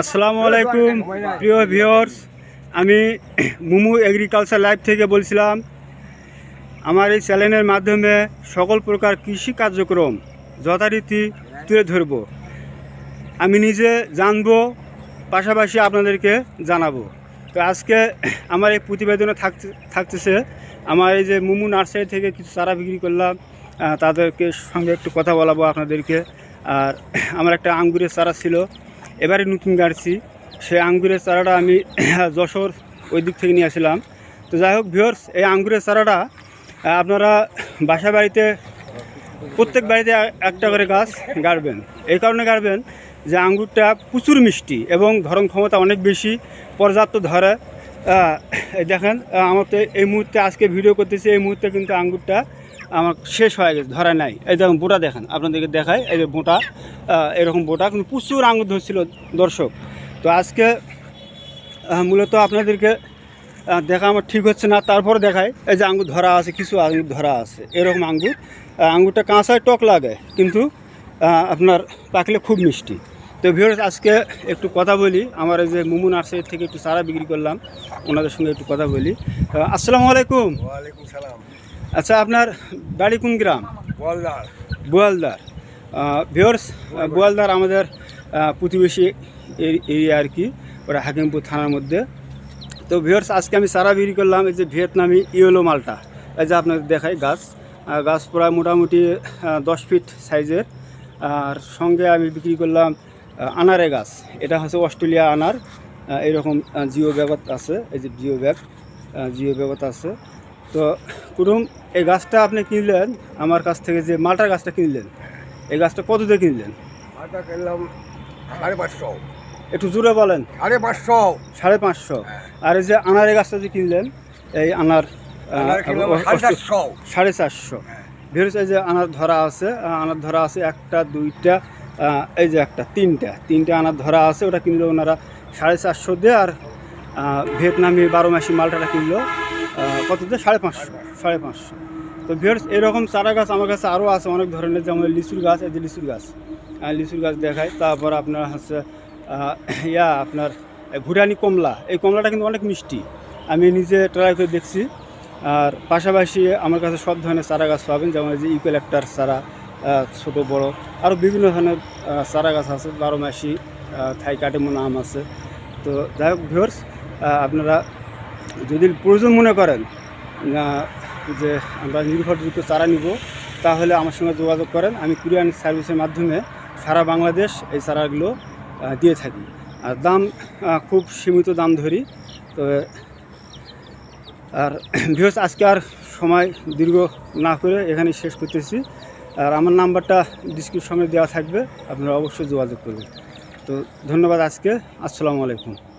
আসসালামু আলাইকুম, প্রিয় ভিউয়ার্স আমি মুমু এগ্রিকালচার লাইভ থেকে বলছিলাম। আমার এই চ্যানেলের মাধ্যমে সকল প্রকার কৃষি কার্যক্রম যথারীতি তুলে ধরব। আমি নিজে জানব, পাশাপাশি আপনাদেরকে জানাব। তো আজকে আমার এই প্রতিবেদনে থাকতে থাকতেছে, আমার এই যে মুমু নার্সারি থেকে কিছু চারা বিক্রি করলাম তাদেরকে সঙ্গে একটু কথা বলাবো আপনাদেরকে। আর আমার একটা আঙ্গুরের চারা ছিল এবারে নতুন গাড়ছি। সেই আঙ্গুরের চারাটা আমি যশোর ওই দিক থেকে নিয়ে আসলাম তো যাই হোক ভিওর্স এই আঙ্গুরের চারাটা আপনারা বাসা বাড়িতে, প্রত্যেক বাড়িতে একটা করে গাছ গাড়বেন। এই কারণে গাড়বেন যে আঙ্গুরটা প্রচুর মিষ্টি এবং ধরন ক্ষমতা অনেক বেশি, পর্যাপ্ত ধরে। দেখেন আমার তো এই মুহূর্তে আজকে ভিডিও করতেছি, এই মুহূর্তে কিন্তু আঙ্গুরটা আমার শেষ হয়ে গেছে, ধরা নাই। এই দেখুন বোটা দেখেন, আপনাদেরকে দেখায় এই যে বোটা এরকম বোটা, কিন্তু প্রচুর আঙুর ধরছিল দর্শক। তো আজকে মূলত আপনাদেরকে দেখা আমার ঠিক হচ্ছে না, তারপরে দেখায় এই যে আঙ্গুর ধরা আছে, কিছু আঙ্গুর ধরা আছে, এরকম আঙ্গুর। আঙ্গুরটা কাঁচায় টক লাগে, কিন্তু আপনার পাকলে খুব মিষ্টি। তো ভিউয়ার্স আজকে একটু কথা বলি, আমার এই যে মুমু নার্সারি থেকে একটু চারা বিক্রি করলাম, ওনাদের সঙ্গে একটু কথা বলি। আসসালামু আলাইকুম। ওয়ালাইকুম সালাম। আচ্ছা আপনার বাড়ি কোন গ্রাম? বলদার বোয়ালদার। ভিওর্স বোয়ালদার। আমাদের প্রতিবেশী এরিয়া আর কি ওরা হাকিমপুর থানার মধ্যে। তো ভিওর্স আজকে আমি সারা বিক্রি করলাম এই যে ভিয়েতনামি ইয়েলো মালটা। এই যে আপনাদের দেখাই গাছ। গাছ প্রায় মোটামুটি দশ ফিট সাইজের আর সঙ্গে আমি বিক্রি করলাম আনারে গাছ। এটা হচ্ছে অস্ট্রেলিয়া আনার। এরকম জিও ব্যাগত আছে। এই যে জিও ব্যাগ জিও ব্যাগত আছে। তো কুটুম এই গাছটা আপনি কিনলেন আমার কাছ থেকে যে মালটার গাছটা কিনলেন এই গাছটা কত দিয়ে কিনলেন? আটা কিনলাম সাড়ে পাঁচশো। একটু জোরে বলেন। সাড়ে পাঁচশো। সাড়ে পাঁচশো। আর এই যে আনার এই গাছটা যে কিনলেন এই আনার সাড়ে চারশো। চারশো। ভেবেছ এই যে আনার ধরা আছে আনার ধরা আছে একটা দুইটা এই যে একটা তিনটা তিনটা আনার ধরা আছে ওটা কিনলো ওনারা সাড়ে চারশো দিয়ে আর ভিয়েতনামি বারো মাসি মালটাটা কিনলো। কত সাড়ে পাঁচশো সাড়ে পাঁচশো। তো ভিয়ার্স এরকম চারা গাছ আমার কাছে আরও আছে, অনেক ধরনের, যেমন লিচুর গাছ, এই যে লিচুর গাছ। লিচুর গাছ দেখায় তারপর আপনার হচ্ছে ইয়া, আপনার ভুটানি কমলা। এই কমলাটা কিন্তু অনেক মিষ্টি। আমি নিজে ট্রাই করে দেখছি। আর পাশাপাশি আমার কাছে সব ধরনের চারা গাছ পাবেন, যেমন এই যে ইকুয়ালেক্টার চারা ছোটো, বড়। আরও বিভিন্ন ধরনের চারা গাছ আছে, বারো মাসি থাই কাটেমন আম আছে। তো যাই হোক ভিউয়ার্স আপনারা যদি প্রয়োজন মনে করেন যে আমরা নির্ভরযোগ্য চারা নিব, তাহলে আমার সঙ্গে যোগাযোগ করেন। আমি কুরিয়ান সার্ভিসের মাধ্যমে সারা বাংলাদেশ এই চারাগুলো দিয়ে থাকি। আর দাম খুব সীমিত দাম ধরি। তো, আর ভিউস আজকে আর সময় দীর্ঘ না করে এখানে শেষ করতেছি। আর আমার নাম্বারটা ডিসক্রিপশনে দেওয়া থাকবে, আপনারা অবশ্যই যোগাযোগ করবেন। তো, ধন্যবাদ আজকে। আসসালামু আলাইকুম।